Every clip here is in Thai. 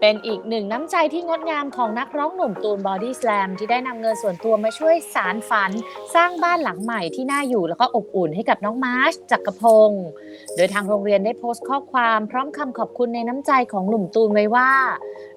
เป็นอีกหนึ่งน้ำใจที่งดงามของนักร้องหนุ่มตูนบอดี้สแลมที่ได้นำเงินส่วนตัวมาช่วยสารฝัน สร้างบ้านหลังใหม่ที่น่าอยู่แล้วก็อบอุ่นให้กับน้องมาร์ชจักรพงศ์โดยทางโรงเรียนได้โพสต์ข้อความพร้อมคำขอบคุณในน้ำใจของหนุ่มตูนไว้ว่า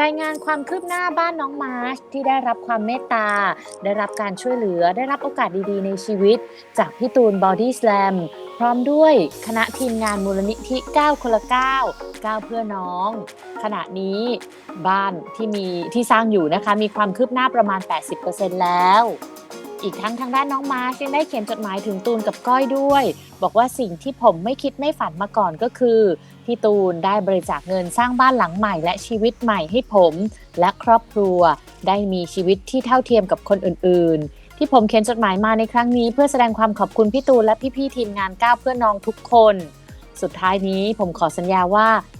รายงานความคืบหน้าบ้านน้องมาร์ชที่ได้รับความเมตตา ได้รับการช่วยเหลือได้รับโอกาสดีๆ ในชีวิต จากพี่ตูนบอดี้สแลมพร้อมด้วยคณะทีมงานมูลนิธิ9คนละ9 9 เพื่อน้อง ขณะนี้บ้านที่มีที่สร้างอยู่นะคะมีความคืบหน้าประมาณ 80%แล้ว อีกทั้งทางด้านน้องมาร์ชยังได้เขียนจดหมายถึงตูนกับก้อยด้วย บอกว่าสิ่งที่ผมไม่คิดไม่ฝันมาก่อนก็คือพี่ตูนได้บริจาคเงินสร้างบ้านหลังใหม่และชีวิตใหม่ให้ผม และครอบครัวได้มีชีวิตที่เท่าเทียมกับคนอื่นๆ ที่ผมเขียนจดหมายมาในครั้งนี้ เพื่อแสดงความขอบคุณพี่ตูนและพี่ๆทีมงานก้าวเพื่อน้องทุกคน สุดท้ายนี้ผมขอสัญญาว่า